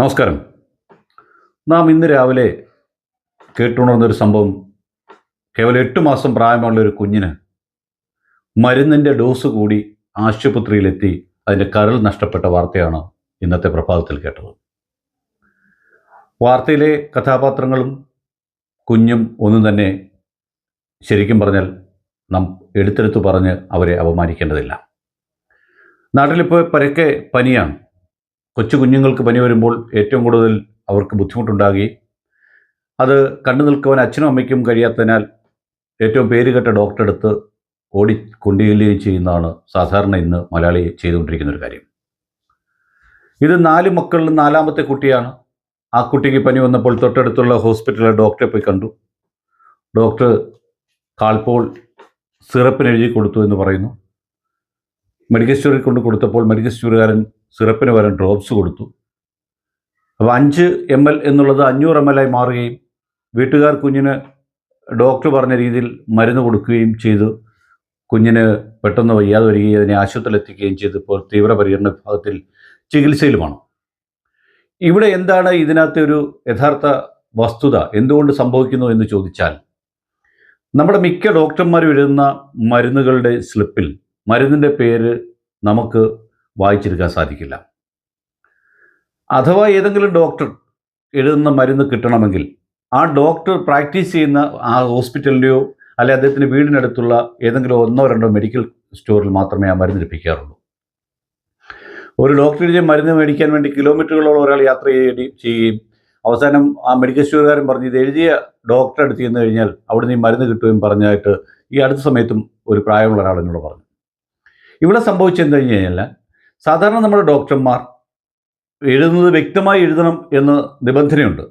നമസ്കാരം. നാം ഇന്ന് രാവിലെ കേട്ടുണർന്നൊരു സംഭവം കേവലം എട്ട് മാസം പ്രായമുള്ള ഒരു കുഞ്ഞിന് മരുന്നിന്റെ ഡോസ് കൂടി ആശുപത്രിയിലെത്തി അതിന്റെ കരൾ നഷ്ടപ്പെട്ട വാർത്തയാണ് ഇന്നത്തെ പ്രഭാതത്തിൽ കേട്ടത്. വാർത്തയിലെ കഥാപാത്രങ്ങളും കുഞ്ഞും ഒന്നും തന്നെ ശരിക്കും പറഞ്ഞാൽ നാം എടുത്തെടുത്ത് പറഞ്ഞ് അവരെ അപമാനിക്കേണ്ടതില്ല. നാട്ടിലിപ്പോൾ പരക്കെ പനിയാണ്. കൊച്ചു കുഞ്ഞുങ്ങൾക്ക് പനി വരുമ്പോൾ ഏറ്റവും കൂടുതൽ അവർക്ക് ബുദ്ധിമുട്ടുണ്ടാകുകയും അത് കണ്ടു നിൽക്കുവാൻ അച്ഛനും അമ്മയ്ക്കും കഴിയാത്തതിനാൽ ഏറ്റവും പേരുകെട്ട ഡോക്ടറെ അടുത്ത് ഓടി കൊണ്ടുചെല്ലുകയും ചെയ്യുന്നതാണ് സാധാരണ ഇന്ന് മലയാളി ചെയ്തുകൊണ്ടിരിക്കുന്ന ഒരു കാര്യം. ഇത് നാല് മക്കളിൽ നാലാമത്തെ കുട്ടിയാണ്. ആ കുട്ടിക്ക് പനി വന്നപ്പോൾ തൊട്ടടുത്തുള്ള ഹോസ്പിറ്റലിലെ ഡോക്ടറെ പോയി കണ്ടു. ഡോക്ടർ കാൽപോൾ സിറപ്പിന് എഴുതി കൊടുത്തു എന്ന് പറയുന്നു. മെഡിക്കൽ സ്റ്റോറിൽ കൊണ്ട് കൊടുത്തപ്പോൾ മെഡിക്കൽ സ്റ്റോറുകാരൻ സിറപ്പിന് പകരം ഡ്രോപ്സ് കൊടുത്തു. അപ്പോൾ അഞ്ച് എം എൽ എന്നുള്ളത് അഞ്ഞൂറ് എം എൽ ആയി മാറുകയും വീട്ടുകാർ കുഞ്ഞിന് ഡോക്ടർ പറഞ്ഞ രീതിയിൽ മരുന്ന് കൊടുക്കുകയും ചെയ്തു. കുഞ്ഞിന് പെട്ടെന്ന് വയ്യാതെ വരികയും അതിനെ ആശുപത്രിയിൽ എത്തിക്കുകയും ചെയ്തപ്പോൾ തീവ്രപരിചരണ വിഭാഗത്തിൽ ചികിത്സയിലുമാണ്. ഇവിടെ എന്താണ് ഇതിനകത്തെ ഒരു യഥാർത്ഥ വസ്തുത? എന്തുകൊണ്ട് സംഭവിക്കുന്നു എന്ന് ചോദിച്ചാൽ നമ്മുടെ മിക്ക ഡോക്ടർമാർ എഴുതുന്ന മരുന്നുകളുടെ സ്ലിപ്പിൽ മരുന്നിന്റെ പേര് നമുക്ക് വായിച്ചെടുക്കാൻ സാധിക്കില്ല. അഥവാ ഏതെങ്കിലും ഡോക്ടർ എഴുതുന്ന മരുന്ന് കിട്ടണമെങ്കിൽ ആ ഡോക്ടർ പ്രാക്ടീസ് ചെയ്യുന്ന ആ ഹോസ്പിറ്റലിന്റെയോ അല്ലെ അദ്ദേഹത്തിന്റെ വീടിനടുത്തുള്ള ഏതെങ്കിലും ഒന്നോ രണ്ടോ മെഡിക്കൽ സ്റ്റോറിൽ മാത്രമേ ആ മരുന്ന് ലഭിക്കാറുള്ളൂ. ഒരു ഡോക്ടറുടെ മരുന്ന് മേടിക്കാൻ വേണ്ടി കിലോമീറ്ററുകളോളം ഒരാൾ യാത്ര ചെയ്യുകയും ചെയ്യുകയും അവസാനം ആ മെഡിക്കൽ സ്റ്റോറുകാരൻ പറഞ്ഞ് ഇത് എഴുതിയ ഡോക്ടറെ അടുത്ത് ചെന്ന് കഴിഞ്ഞാൽ അവിടുന്ന് ഈ മരുന്ന് കിട്ടുകയും പറഞ്ഞായിട്ട് ഈ അടുത്ത സമയത്തും ഒരു പ്രായമുള്ള ഒരാൾ എന്നോട് പറഞ്ഞു. ഇവിടെ സംഭവിച്ചെന്ന് കഴിഞ്ഞ് കഴിഞ്ഞാൽ സാധാരണ നമ്മുടെ ഡോക്ടർമാർ എഴുതുന്നത് വ്യക്തമായി എഴുതണം എന്ന് നിബന്ധനയുണ്ട്.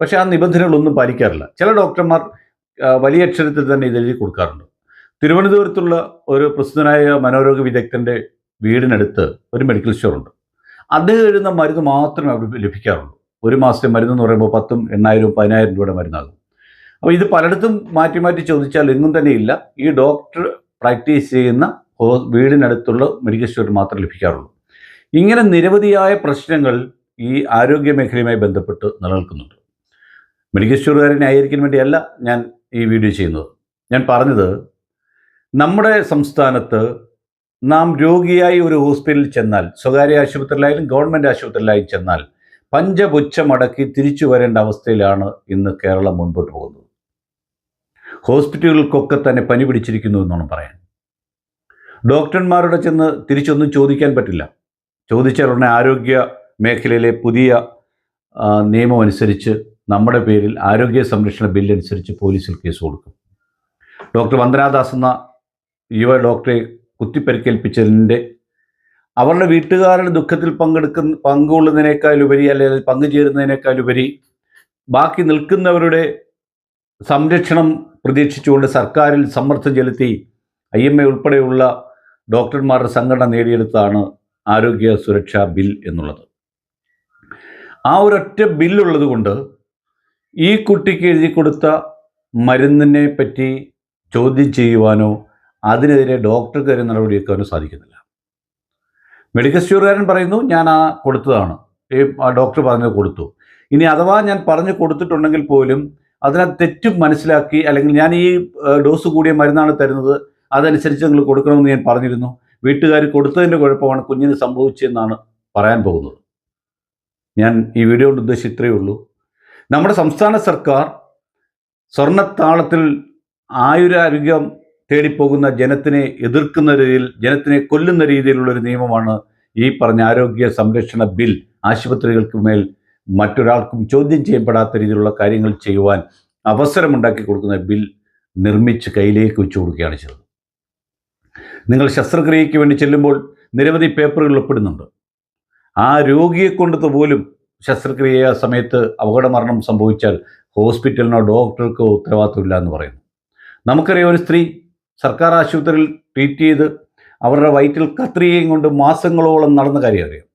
പക്ഷേ ആ നിബന്ധനകളൊന്നും പാലിക്കാറില്ല. ചില ഡോക്ടർമാർ വലിയ അക്ഷരത്തിൽ തന്നെ ഇത് എഴുതി കൊടുക്കാറുണ്ട്. തിരുവനന്തപുരത്തുള്ള ഒരു പ്രസിദ്ധനായ മനോരോഗ വിദഗ്ധന്റെ വീടിനടുത്ത് ഒരു മെഡിക്കൽ സ്റ്റോറുണ്ട് അദ്ദേഹം എഴുതുന്ന മരുന്ന് മാത്രമേ അവിടെ ലഭിക്കാറുള്ളൂ. ഒരു മാസത്തെ മരുന്ന് എന്ന് പറയുമ്പോൾ പത്തും എണ്ണായിരവും പതിനായിരം രൂപയുടെ മരുന്നാകും. അപ്പോൾ ഇത് പലയിടത്തും മാറ്റി മാറ്റി ചോദിച്ചാൽ എങ്ങും തന്നെ ഇല്ല. ഈ ഡോക്ടർ പ്രാക്ടീസ് ചെയ്യുന്ന വീടിനടുത്തുള്ള മെഡിക്കൽ സ്റ്റോറിൽ മാത്രം ലഭിക്കാറുള്ളൂ. ഇങ്ങനെ നിരവധിയായ പ്രശ്നങ്ങൾ ഈ ആരോഗ്യ മേഖലയുമായി ബന്ധപ്പെട്ട് നിലനിൽക്കുന്നുണ്ട്. മെഡിക്കൽ സ്റ്റോറുകാരെ ന്യായീകരിക്കാൻ വേണ്ടിയല്ല ഞാൻ ഈ വീഡിയോ ചെയ്യുന്നത്. ഞാൻ പറഞ്ഞത് നമ്മുടെ സംസ്ഥാനത്ത് നാം രോഗിയായി ഒരു ഹോസ്പിറ്റലിൽ ചെന്നാൽ സ്വകാര്യ ആശുപത്രിയിലായാലും ഗവൺമെന്റ് ആശുപത്രിയിലായാലും ചെന്നാൽ പഞ്ചപുച്ഛമടക്കി തിരിച്ചു വരേണ്ട അവസ്ഥയിലാണ് ഇന്ന് കേരളം മുൻപോട്ട് പോകുന്നത്. ഹോസ്പിറ്റലുകൾക്കൊക്കെ തന്നെ പനി പിടിച്ചിരിക്കുന്നു എന്നാണ് പറയാൻ. ഡോക്ടർമാരോട് ചെന്ന് തിരിച്ചൊന്നും ചോദിക്കാൻ പറ്റില്ല. ചോദിച്ചാൽ ഉടനെ ആരോഗ്യ മേഖലയിലെ പുതിയ നിയമം അനുസരിച്ച് നമ്മുടെ പേരിൽ ആരോഗ്യ സംരക്ഷണ ബില്ല് അനുസരിച്ച് പോലീസിൽ കേസ് കൊടുക്കും. ഡോക്ടർ വന്ദനാദാസ് എന്ന യുവ ഡോക്ടറെ കുത്തിപ്പരിക്കേൽപ്പിച്ചതിന്റെ അവരുടെ വീട്ടുകാരുടെ ദുഃഖത്തിൽ പങ്കെടുക്കുന്ന പങ്കുകൊള്ളുന്നതിനേക്കാൾ ഉപരി അല്ലെങ്കിൽ പങ്കുചേരുന്നതിനേക്കാൾ ഉപരി ബാക്കി നിൽക്കുന്നവരുടെ സംരക്ഷണം പ്രതീക്ഷിച്ചുകൊണ്ട് സർക്കാരിൽ സമ്മർദ്ദം ചെലുത്തി ഐ എം എ ഉൾപ്പെടെയുള്ള ഡോക്ടർമാരുടെ സംഘടന നേടിയെടുത്താണ് ആരോഗ്യ സുരക്ഷാ ബിൽ എന്നുള്ളത്. ആ ഒരൊറ്റ ബില്ലുള്ളത് കൊണ്ട് ഈ കുട്ടിക്ക് എഴുതി കൊടുത്ത മരുന്നിനെ പറ്റി ചോദ്യം ചെയ്യുവാനോ അതിനെതിരെ ഡോക്ടർക്കെതിരെ നടപടിയെടുക്കാനോ സാധിക്കുന്നില്ല. മെഡിക്കൽ സ്റ്റോറുകാരൻ പറയുന്നു ഞാൻ ആ കൊടുത്തതാണ്. ഈ ഡോക്ടർ പറഞ്ഞത് കൊടുത്തു. ഇനി അഥവാ ഞാൻ പറഞ്ഞു കൊടുത്തിട്ടുണ്ടെങ്കിൽ പോലും അതിനെ തെറ്റും മനസ്സിലാക്കി അല്ലെങ്കിൽ ഞാൻ ഈ ഡോസ് കൂടിയ മരുന്നാണ് തരുന്നത് അതനുസരിച്ച് നിങ്ങൾ കൊടുക്കണമെന്ന് ഞാൻ പറഞ്ഞിരുന്നു. വീട്ടുകാർ കൊടുത്തതിന്റെ കുഴപ്പമാണ് കുഞ്ഞിന് സംഭവിച്ചതെന്നാണ് പറയാൻ പോകുന്നത്. ഞാൻ ഈ വീഡിയോ കൊണ്ട് ഉദ്ദേശിച്ച് ഇത്രയേ ഉള്ളൂ. നമ്മുടെ സംസ്ഥാന സർക്കാർ സ്വർണത്താളത്തിൽ ആയുരാരോഗ്യം തേടിപ്പോകുന്ന ജനത്തിനെ എതിർക്കുന്ന രീതിയിൽ ജനത്തിനെ കൊല്ലുന്ന രീതിയിലുള്ള ഒരു നിയമമാണ് ഈ പറഞ്ഞ ആരോഗ്യ സംരക്ഷണ ബിൽ. ആശുപത്രികൾക്ക് മേൽ മറ്റൊരാൾക്കും ചോദ്യം ചെയ്യപ്പെടാത്ത രീതിയിലുള്ള കാര്യങ്ങൾ ചെയ്യുവാൻ അവസരമുണ്ടാക്കി കൊടുക്കുന്ന ബിൽ നിർമ്മിച്ച് കയ്യിലേക്ക് വെച്ചു കൊടുക്കുകയാണ് ചെയ്തത്. നിങ്ങൾ ശസ്ത്രക്രിയയ്ക്ക് വേണ്ടി ചെല്ലുമ്പോൾ നിരവധി പേപ്പറുകൾ ഒപ്പിടുന്നുണ്ട് ആ രോഗിയെ കൊണ്ടത് പോലും ശസ്ത്രക്രിയ സമയത്ത് അപകടമരണം സംഭവിച്ചാൽ ഹോസ്പിറ്റലിനോ ഡോക്ടർക്കോ ഉത്തരവാദിത്തമില്ല എന്ന് പറയുന്നു. നമുക്കറിയാം ഒരു സ്ത്രീ സർക്കാർ ആശുപത്രിയിൽ ട്രീറ്റ് ചെയ്ത് അവരുടെ വയറ്റിൽ കത്രികയും കൊണ്ട് മാസങ്ങളോളം നടന്ന കാര്യം അറിയാം.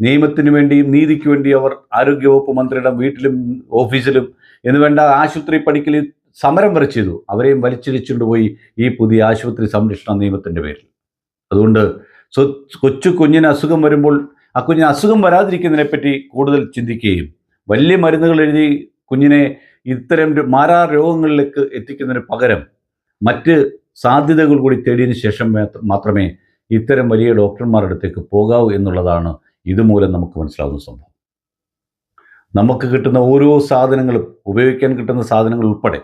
നിയമത്തിന് വേണ്ടിയും നീതിക്ക് വേണ്ടി അവർ ആരോഗ്യവകുപ്പ് മന്ത്രിയുടെ വീട്ടിലും ഓഫീസിലും എന്ന് വേണ്ട ആശുപത്രി പഠിക്കലിൽ സമരം വരെ ചെയ്തു. അവരെയും വലിച്ചിരിച്ചുകൊണ്ട് പോയി ഈ പുതിയ ആശുപത്രി സംരക്ഷണ നിയമത്തിന്റെ പേരിൽ. അതുകൊണ്ട് കൊച്ചു കുഞ്ഞിന് അസുഖം വരുമ്പോൾ ആ കുഞ്ഞിന് അസുഖം വരാതിരിക്കുന്നതിനെപ്പറ്റി കൂടുതൽ ചിന്തിക്കുകയും വലിയ മരുന്നുകൾ എഴുതി കുഞ്ഞിനെ ഇത്തരം മാരാ രോഗങ്ങളിലേക്ക് എത്തിക്കുന്നതിന് പകരം മറ്റ് സാധ്യതകൾ കൂടി തേടിയതിന് ശേഷം മാത്രമേ ഇത്തരം വലിയ ഡോക്ടർമാരുടെ അടുത്തേക്ക് പോകാവൂ എന്നുള്ളതാണ് ഇതുമൂലം നമുക്ക് മനസ്സിലാവുന്ന സംഭവം. നമുക്ക് കിട്ടുന്ന ഓരോ സാധനങ്ങളും ഉപയോഗിക്കാൻ കിട്ടുന്ന സാധനങ്ങൾ ഉൾപ്പെടെ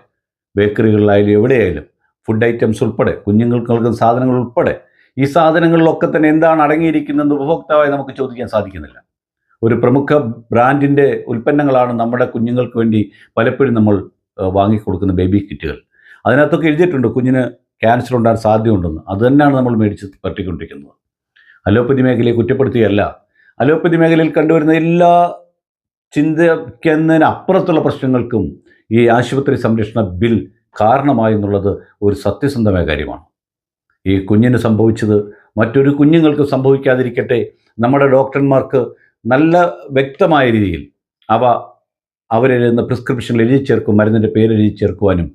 ബേക്കറികളിലായാലും എവിടെയായാലും ഫുഡ് ഐറ്റംസ് ഉൾപ്പെടെ കുഞ്ഞുങ്ങൾക്ക് നൽകുന്ന സാധനങ്ങൾ ഉൾപ്പെടെ ഈ സാധനങ്ങളിലൊക്കെ തന്നെ എന്താണ് അടങ്ങിയിരിക്കുന്നതെന്ന് ഉപഭോക്താവായി നമുക്ക് ചോദിക്കാൻ സാധിക്കുന്നില്ല. ഒരു പ്രമുഖ ബ്രാൻഡിന്റെ ഉൽപ്പന്നങ്ങളാണ് നമ്മുടെ കുഞ്ഞുങ്ങൾക്ക് വേണ്ടി പലപ്പോഴും നമ്മൾ വാങ്ങിക്കൊടുക്കുന്ന ബേബി കിറ്റുകൾ. അതിനകത്തൊക്കെ എഴുതിയിട്ടുണ്ട് കുഞ്ഞിന് ക്യാൻസർ ഉണ്ടാകാൻ സാധ്യതയുണ്ടെന്ന്. അത് തന്നെയാണ് നമ്മൾ മേടിച്ച് പറ്റിക്കൊണ്ടിരിക്കുന്നത് അലോപ്പതി മേഖലയെ കുറ്റപ്പെടുത്തിയല്ല. അലോപ്പതി മേഖലയിൽ കണ്ടുവരുന്ന എല്ലാ ചിന്തിക്കുന്നതിന് അപ്പുറത്തുള്ള പ്രശ്നങ്ങൾക്കും ഈ ആശുപത്രി സംരക്ഷണ ബിൽ കാരണമായി എന്നുള്ളത് ഒരു സത്യസന്ധമായ കാര്യമാണ്. ഈ കുഞ്ഞിന് സംഭവിച്ചത് മറ്റൊരു കുഞ്ഞുങ്ങൾക്ക് സംഭവിക്കാതിരിക്കട്ടെ നമ്മുടെ ഡോക്ടർമാർക്ക് നല്ല വ്യക്തമായ രീതിയിൽ അവ അവരെഴുതുന്ന പ്രിസ്ക്രിപ്ഷനിൽ എഴുതി ചേർക്കും മരുന്നിന്റെ പേര് എഴുതി ചേർക്കുവാനും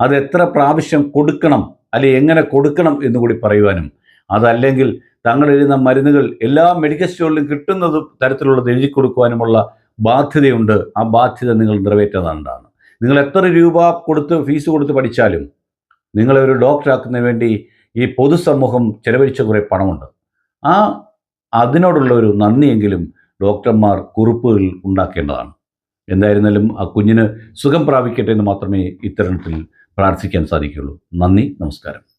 അത് എത്ര പ്രാവശ്യം കൊടുക്കണം അല്ലെങ്കിൽ എങ്ങനെ കൊടുക്കണം എന്ന് കൂടി പറയുവാനും അതല്ലെങ്കിൽ തങ്ങൾ എഴുതുന്ന മരുന്നുകൾ എല്ലാ മെഡിക്കൽ സ്റ്റോറിലും കിട്ടുന്നത് തരത്തിലുള്ളത് എഴുതി കൊടുക്കുവാനുമുള്ള ബാധ്യതയുണ്ട്. ആ ബാധ്യത നിങ്ങൾ നിറവേറ്റുന്നതാണ്. നിങ്ങൾ എത്ര രൂപ കൊടുത്ത് ഫീസ് കൊടുത്ത് പഠിച്ചാലും നിങ്ങളെ ഒരു ഡോക്ടറാക്കുന്നതിന് വേണ്ടി ഈ പൊതുസമൂഹം ചെലവഴിച്ച കുറേ പണമുണ്ട്. ആ അതിനോടുള്ള ഒരു നന്ദിയെങ്കിലും ഡോക്ടർമാർ കുറിപ്പുകൾ ഉണ്ടാക്കേണ്ടതാണ്. എന്തായിരുന്നാലും ആ കുഞ്ഞിന് സുഖം പ്രാപിക്കട്ടെ എന്ന് മാത്രമേ ഇത്തരണത്തിൽ പ്രാർത്ഥിക്കാൻ സാധിക്കുകയുള്ളൂ. നന്ദി നമസ്കാരം.